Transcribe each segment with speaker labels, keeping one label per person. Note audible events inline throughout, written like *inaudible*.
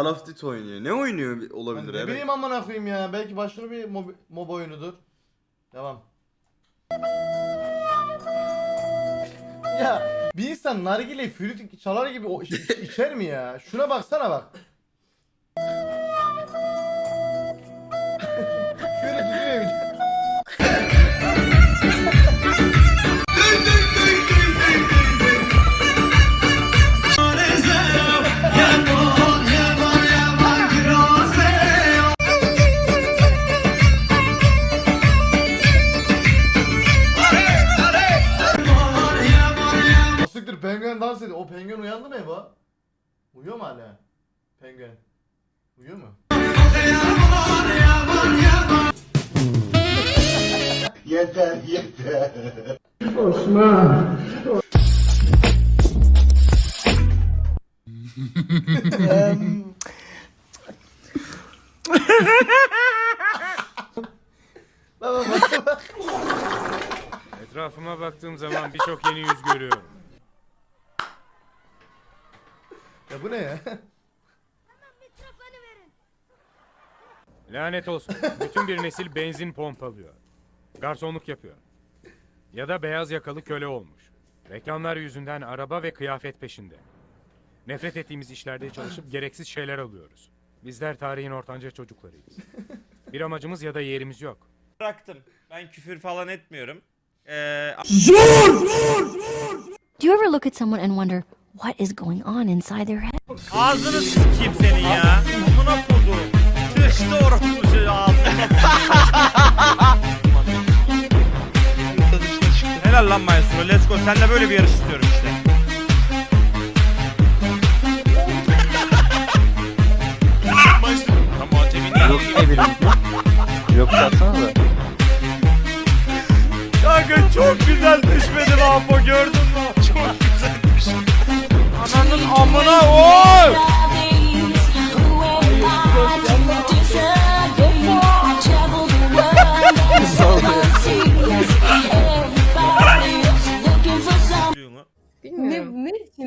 Speaker 1: Call of Duty oynuyor. Ne oynuyor
Speaker 2: Ben
Speaker 1: olabilir
Speaker 2: ne
Speaker 1: evet.
Speaker 2: bileyim amına koyayım ya. Belki başka bir mob, mob oyunudur. Devam. Ya bir insan nargile flüt çalar gibi o, iç- *laughs* içer mi ya? Şuna baksana bak.
Speaker 3: Yeter yeter.
Speaker 2: Bak, bak.
Speaker 4: Etrafıma baktığım zaman birçok yeni yüz görüyorum.
Speaker 2: Ya bu ne ya?
Speaker 4: Lanet olsun. Bütün bir nesil benzin pompalıyor. Garsonluk yapıyor. Ya da beyaz yakalı köle olmuş. Reklamlar yüzünden araba ve kıyafet peşinde. Nefret ettiğimiz işlerde çalışıp *laughs* gereksiz şeyler alıyoruz. Bizler tarihin ortanca çocuklarıyız. Bir amacımız ya da yerimiz yok.
Speaker 5: bıraktım. Ben küfür falan etmiyorum. Ee,
Speaker 6: Do you ever look at someone and wonder what is going on inside their head?
Speaker 5: ağzını sikeyim senin ya. Amına koduğum. Sıçtı şey ağzına. Helal lan Maestro. Let's go. Seninle böyle bir yarış istiyorum işte. Kanka çok güzel düşmedi mi Apo gördün mü? Çok güzel düştü. Ananın amına oy!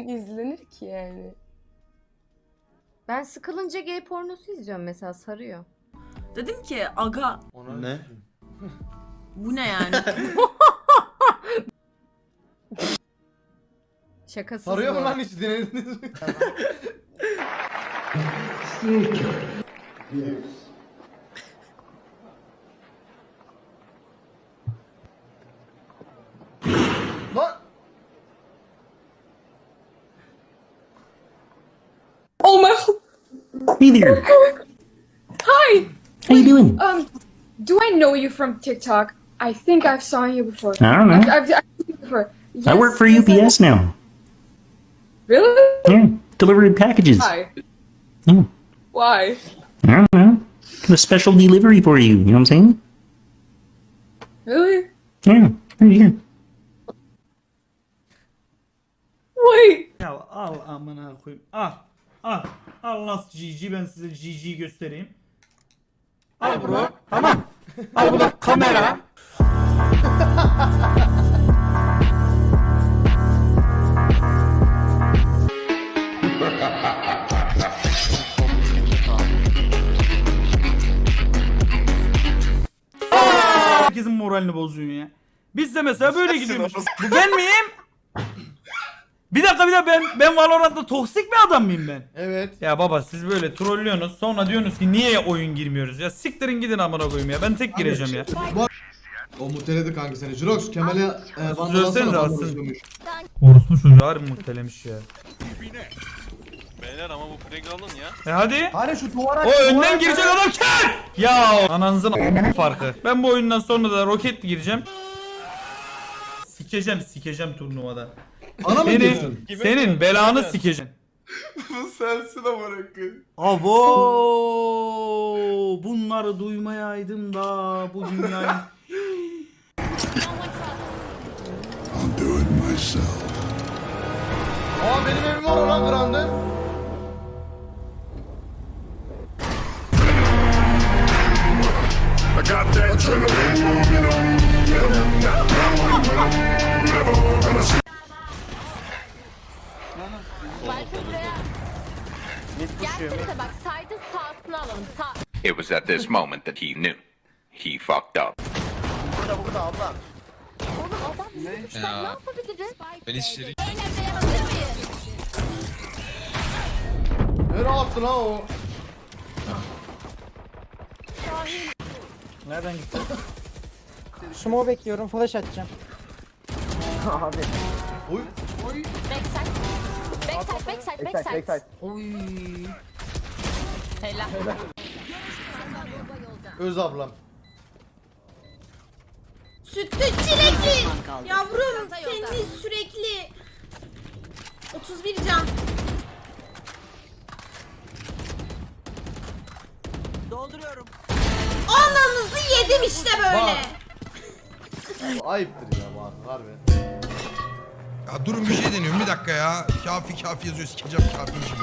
Speaker 7: İçin *laughs* izlenir ki yani?
Speaker 8: Ben sıkılınca gay pornosu izliyorum mesela sarıyor.
Speaker 9: Dedim ki aga
Speaker 2: Ona
Speaker 1: Ne? *laughs*
Speaker 9: bu ne yani? *laughs*
Speaker 8: Şakasız
Speaker 2: Sarıyor mu
Speaker 8: bu.
Speaker 2: lan hiç denediniz mi? Lan!
Speaker 10: Hey there.
Speaker 7: Hi!
Speaker 10: How you doing?
Speaker 7: Um, do I know you from TikTok? I think I've saw you before.
Speaker 10: I don't know.
Speaker 7: I've, I've, I've seen you before.
Speaker 10: I work for
Speaker 7: yes, I
Speaker 10: UPS now.
Speaker 7: Really?
Speaker 10: Yeah, delivering packages.
Speaker 7: Why?
Speaker 10: Yeah.
Speaker 7: Why?
Speaker 10: I don't know. Got a special delivery for you. You know what I'm saying?
Speaker 7: Really?
Speaker 10: Yeah. Here you go.
Speaker 7: Wait.
Speaker 11: Ya al amına koyayım. Al. Al. Al nasıl GG ben size GG göstereyim. Al bro. Tamam. Al bu da kamera. Herkesin moralini bozuyorsun ya. Biz de mesela böyle gidiyoruz. Bu ben miyim? Bir dakika bir dakika ben ben Valorant'ta toksik bir adam mıyım ben?
Speaker 2: Evet.
Speaker 11: Ya baba siz böyle trollüyorsunuz sonra diyorsunuz ki niye oyun girmiyoruz ya siktirin gidin amına koyayım ya ben tek gireceğim ya.
Speaker 3: O muteledi kanka seni. Jirox Kemal'e e,
Speaker 11: Söylesene aslında.
Speaker 3: istiyormuş.
Speaker 11: Orospu çocuğu harbi muhtelemiş ya.
Speaker 5: Beyler ama bu playground'un ya.
Speaker 11: E hadi.
Speaker 3: Hani şu duvara...
Speaker 11: O önden girecek adam kim? Ya ananızın a- farkı. Ben bu oyundan sonra da roketli gireceğim. Sikeceğim sikeceğim turnuvada.
Speaker 3: Ana mı
Speaker 11: Senin,
Speaker 3: diyorsun?
Speaker 11: senin belanı sikeceğim. *laughs*
Speaker 1: Bu sensin amına koyayım.
Speaker 11: Abo bunları duymayaydım da bu dünyayı.
Speaker 2: Aa benim evim var olan kırandı.
Speaker 8: Gelsene
Speaker 10: It was at this moment that he knew. He fucked up.
Speaker 8: Oğlum adam ne? ne yapabiliriz?
Speaker 5: Ben içeri
Speaker 8: Eğlenmeye hazır mıyız?
Speaker 2: Nereye attı lan o?
Speaker 11: Nereden gitti?
Speaker 5: Sumo bekliyorum flash atacağım.
Speaker 2: Oy.
Speaker 8: Backside. Backside, backside, backside.
Speaker 9: Oy.
Speaker 8: Helal.
Speaker 2: Öz ablam.
Speaker 9: Sütlü çilekli. Yavrum seni sürekli. 31 can.
Speaker 5: Dolduruyorum.
Speaker 9: Ananızı yedim işte böyle.
Speaker 2: Ayıptır ya arada harbi.
Speaker 1: Ya durun bir şey deniyorum bir dakika ya. Kafi kafi yazıyor sikeceğim kafi şimdi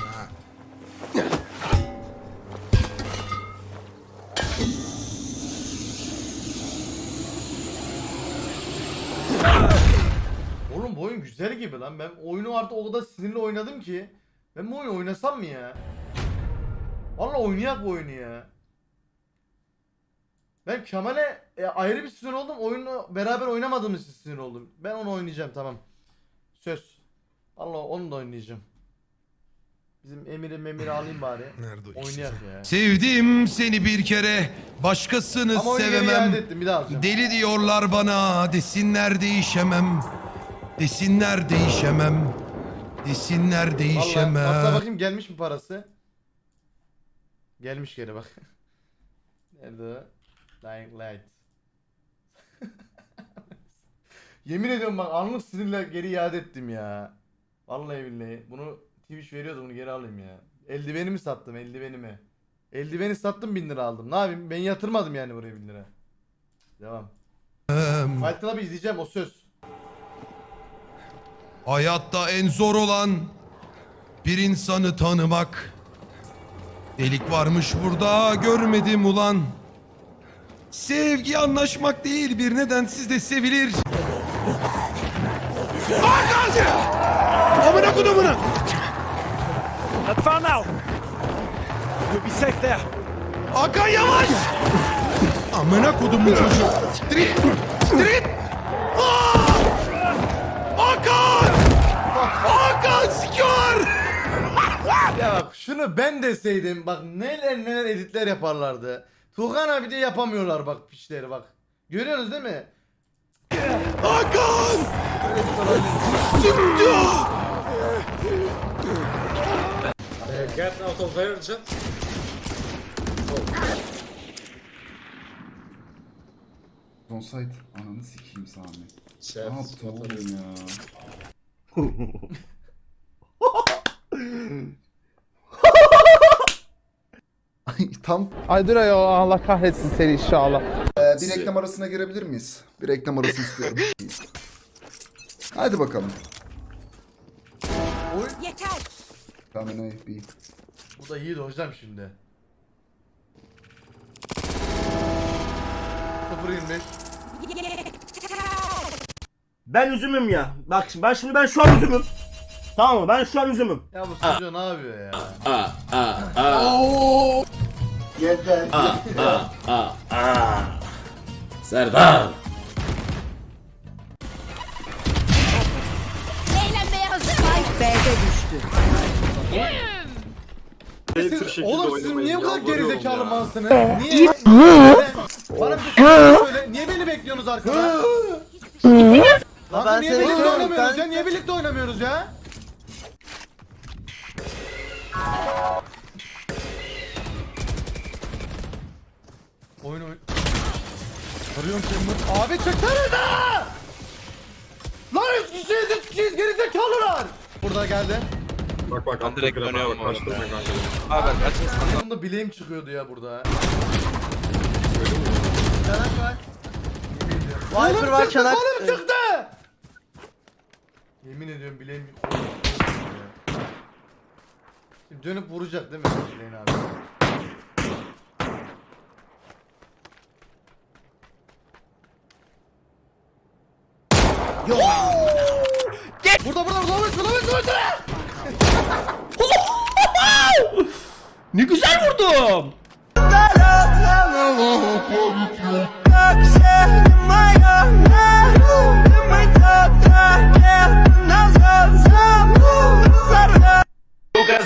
Speaker 2: bu oyun güzel gibi lan. Ben oyunu artık o kadar sinirli oynadım ki. Ben bu oyunu oynasam mı ya? Valla oynayak bu oyunu ya. Ben Kemal'e e, ayrı bir sinir oldum. Oyunu beraber oynamadığımız için sinir oldum. Ben onu oynayacağım tamam. Söz. Allah onu da oynayacağım. Bizim Emir'i Memir'i alayım bari. *laughs*
Speaker 1: Nerede o ikisi?
Speaker 2: Oynayak ya.
Speaker 1: Sevdim seni bir kere başkasını
Speaker 2: Ama oyunu geri
Speaker 1: sevemem.
Speaker 2: ettim bir daha alacağım.
Speaker 1: Deli diyorlar bana desinler değişemem. Desinler değişemem. Desinler
Speaker 2: Vallahi
Speaker 1: değişemem.
Speaker 2: hatta bakayım gelmiş mi parası? Gelmiş geri bak. *laughs* Nerede o? Dying Light. *laughs* Yemin ediyorum bak anlık sinirle geri iade ettim ya. Vallahi billahi. Bunu Twitch veriyordu bunu geri alayım ya. Eldivenimi sattım eldivenimi. Eldiveni sattım 1000 lira aldım. Ne yapayım? Ben yatırmadım yani buraya 1000 lira. Devam. Fight Club'ı izleyeceğim o söz.
Speaker 1: Hayatta en zor olan bir insanı tanımak. Delik varmış burada görmedim ulan. Sevgi anlaşmak değil bir nedensiz de sevilir. Aa gazi! Amına kodumunu!
Speaker 5: That's found now. You'll be safe there.
Speaker 1: Hakan yavaş! Amına kodumun çocuğu. Street! Aa! Hakan! Sikiyor!
Speaker 2: Ya bak şunu ben deseydim bak neler neler editler yaparlardı. Tuğhan abi de yapamıyorlar bak piçleri bak. Görüyorsunuz değil mi?
Speaker 1: Hakan! Siktir!
Speaker 3: Son site. Ananı sikeyim Sami. Ne yaptın oğlum ya? *laughs* Tam
Speaker 5: Aydır ya Allah kahretsin seni inşallah.
Speaker 3: bir reklam arasına girebilir miyiz? Bir reklam arası istiyorum. Hadi bakalım.
Speaker 9: Yeter.
Speaker 3: Tamam bir.
Speaker 2: Bu da iyi de hocam şimdi. 0.25
Speaker 5: Ben üzümüm ya. Bak şimdi ben şimdi ben şu an üzümüm. Tamam mı? Ben şu an üzümüm.
Speaker 2: Ya bu çocuğu ne yapıyor ya?
Speaker 3: Yeter.
Speaker 8: Eğlenmeye hazır mıyız?
Speaker 2: Siz, oğlum siz niye bu kadar gerizekalı malsınız? Niye? Bana bir şey söyle. Niye beni bekliyorsunuz arkada? Lan niye birlikte oynamıyoruz ya? Niye birlikte oynamıyoruz ya? Oyun oyun. Arıyorum Chamber. Abi çıksana da! Lan üç kişiyiz, üç kişiyiz gerizekalılar! Burada geldi.
Speaker 5: Bak bak ben direkt dönüyorum
Speaker 2: Sonunda bileğim çıkıyordu ya burada. Çanak var. Viper var çanak. Oğlum çıktı. Yemin ediyorum bileğim Şimdi dönüp vuracak değil mi bileğin abi? Burada burada burada burada burada burada *laughs*
Speaker 11: Ne güzel vurdum.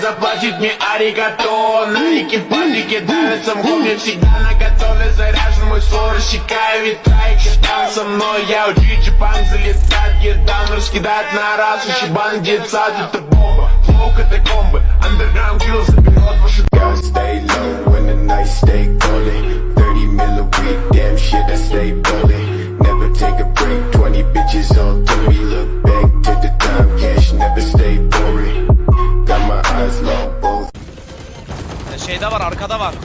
Speaker 5: Заплатить мне аригато На экипаже кидаются в гуме Всегда на готове заряжен мой ствол Рассекаю ветра и каштан со мной Я у Джиджи пан залетает Едан раскидает на раз Ушибан детсад Это бомба. Флоу катакомбы Underground kill заберет ваши Stay low when the night stay cold 30 mil a week Damn shit I stay bullet Never take a break
Speaker 12: Şeyde var arkada var.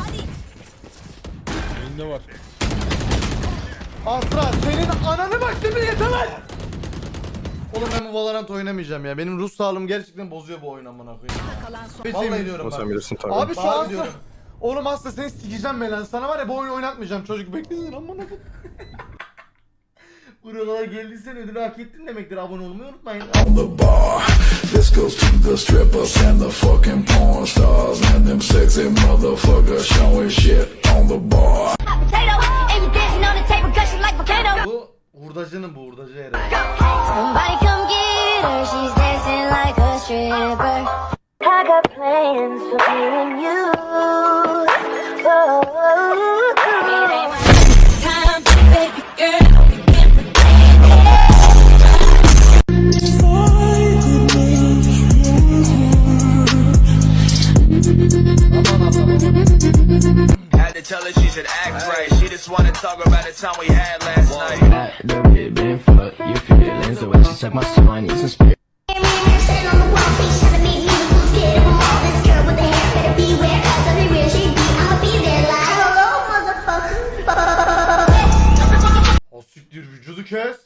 Speaker 2: Asra senin ananı bak değil mi yeter lan? Oğlum ben bu Valorant oynamayacağım ya. Benim ruh sağlığım gerçekten bozuyor bu oyun amına koyayım. Vallahi diyorum bak.
Speaker 5: bilirsin tabii.
Speaker 2: Abi şu an Oğlum Asla seni sikeceğim ben lan. Sana var ya bu oyunu oynatmayacağım çocuk bekleyin amına *laughs* koyayım. Buraya kadar geldiysen ödülü hak ettin demektir. Abone olmayı unutmayın.
Speaker 5: This goes to the strippers and the fucking porn stars and them sexy motherfuckers showing shit on the bar.
Speaker 2: Bu hurdacının bu hurdacı herhalde.
Speaker 6: Somebody come get her. She's dancing like a stripper. I got plans for me and you.
Speaker 5: Tell her she should act right. She just wanna talk about the time we had last night.
Speaker 2: O siktir vücudu kes.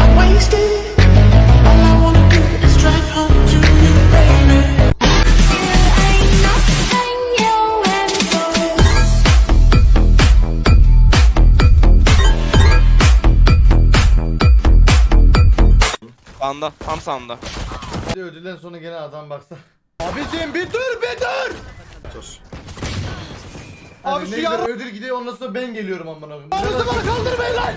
Speaker 2: I'm wasted. All I wanna do is drive home.
Speaker 12: Sağında. Tam sağında.
Speaker 2: Bir de ödülden sonra gene adam baksa. Abicim bir dur bir dur. Abi şu yarın ödül gidiyor ondan sonra ben geliyorum amına koyayım. Arası var kaldırmayın lan.